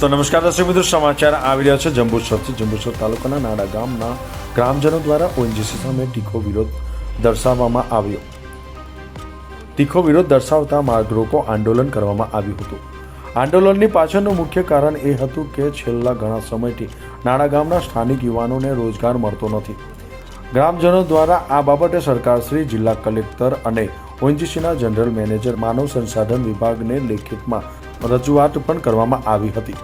તો નમસ્કાર દર્શક મિત્રો, સમાચાર આવી રહ્યા છે જંબુસરથી. જંબુસર તાલુકાના નાડા ગામના ગ્રામજનો દ્વારા ઓએનજીસી સામે તીખો વિરોધ દર્શાવવામાં આવ્યો. તીખો વિરોધ દર્શાવતા માર્ગ રોકો આંદોલન કરવામાં આવ્યું હતું. આંદોલનની પાછળનું મુખ્ય કારણ એ હતું કે છેલ્લા ઘણા સમયથી નાડા ગામના સ્થાનિક યુવાનોને રોજગાર મળતો નથી. ગ્રામજનો દ્વારા આ બાબતે સરકારશ્રી, જિલ્લા કલેક્ટર અને ઓએનજીસીના જનરલ મેનેજર માનવ સંસાધન વિભાગને લેખિતમાં રજૂઆત પણ કરવામાં આવી હતી.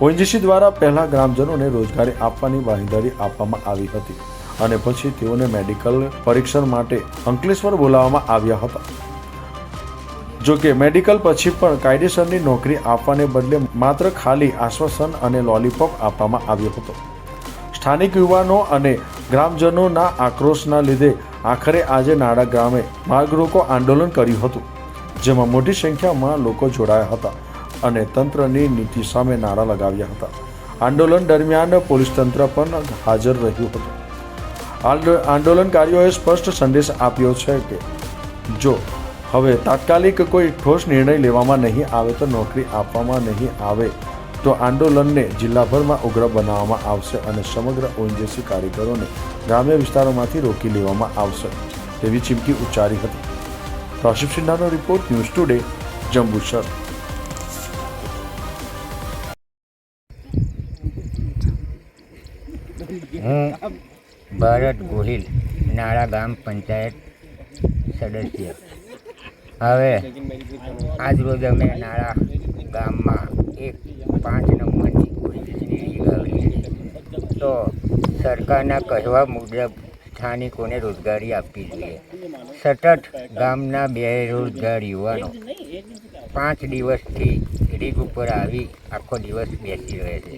ઓએનજીસી દ્વારા પહેલા ગ્રામજનોને રોજગારી આપવાની બાંહેધરી આપવામાં આવી હતી અને પછી તેઓને મેડિકલ પરીક્ષણ માટે અંકલેશ્વર બોલાવવામાં આવ્યા હતા. જો કે મેડિકલ પછી પણ કાયદેસરની નોકરી આપવાને બદલે માત્ર ખાલી આશ્વાસન અને લોલીપોપ આપવામાં આવ્યો હતો. સ્થાનિક યુવાનો અને ગ્રામજનોના આક્રોશના લીધે આખરે આજે નાડા ગામે માર્ગ રોકો આંદોલન કર્યું હતું, જેમાં મોટી સંખ્યામાં લોકો જોડાયા હતા અને તંત્રની નીતિ સામે નારા લગાવ્યા હતા. આંદોલન દરમિયાન પોલીસ તંત્ર પણ હાજર રહ્યું હતું. આંદોલનકારીઓએ સ્પષ્ટ સંદેશ આપ્યો છે કે, જો હવે તાત્કાલિક કોઈ ઠોસ નિર્ણય લેવામાં નહીં આવે તો નોકરી આપવામાં નહીં આવે તો આંદોલનને જિલ્લાભરમાં ઉગ્ર બનાવવામાં આવશે અને સમગ્ર ઓએનજીસી કારીગરોને ગ્રામ્ય વિસ્તારોમાંથી રોકી લેવામાં આવશે, તેવી ચીમકી ઉચ્ચારી હતી. કૌશિક સિન્હાનો રિપોર્ટ, ન્યૂઝ ટુડે, જંબુસર. હું ભારત ગોહિલ, નાળા ગામ પંચાયત સદસ્ય. હવે આજરોજ અમે નાળા તો સરકારના કહેવા મુજબ સ્થાનિકોને રોજગારી આપવી જોઈએ. સતત ગામના બેરોજગાર યુવાનો પાંચ દિવસથી રીગ ઉપર આવી આખો દિવસ બેસી રહે છે.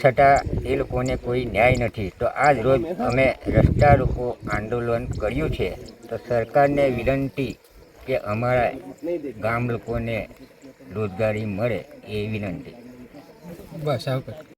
છતાં એ લોકોને કોઈ ન્યાય નથી. તો આજ રોજ અમે રસ્તા રોકો આંદોલન કર્યું છે. તો સરકારને વિનંતી કે અમારા ગામ લોકોને રોજગારી મળે એ વિનંતી. બસ, આવું કર.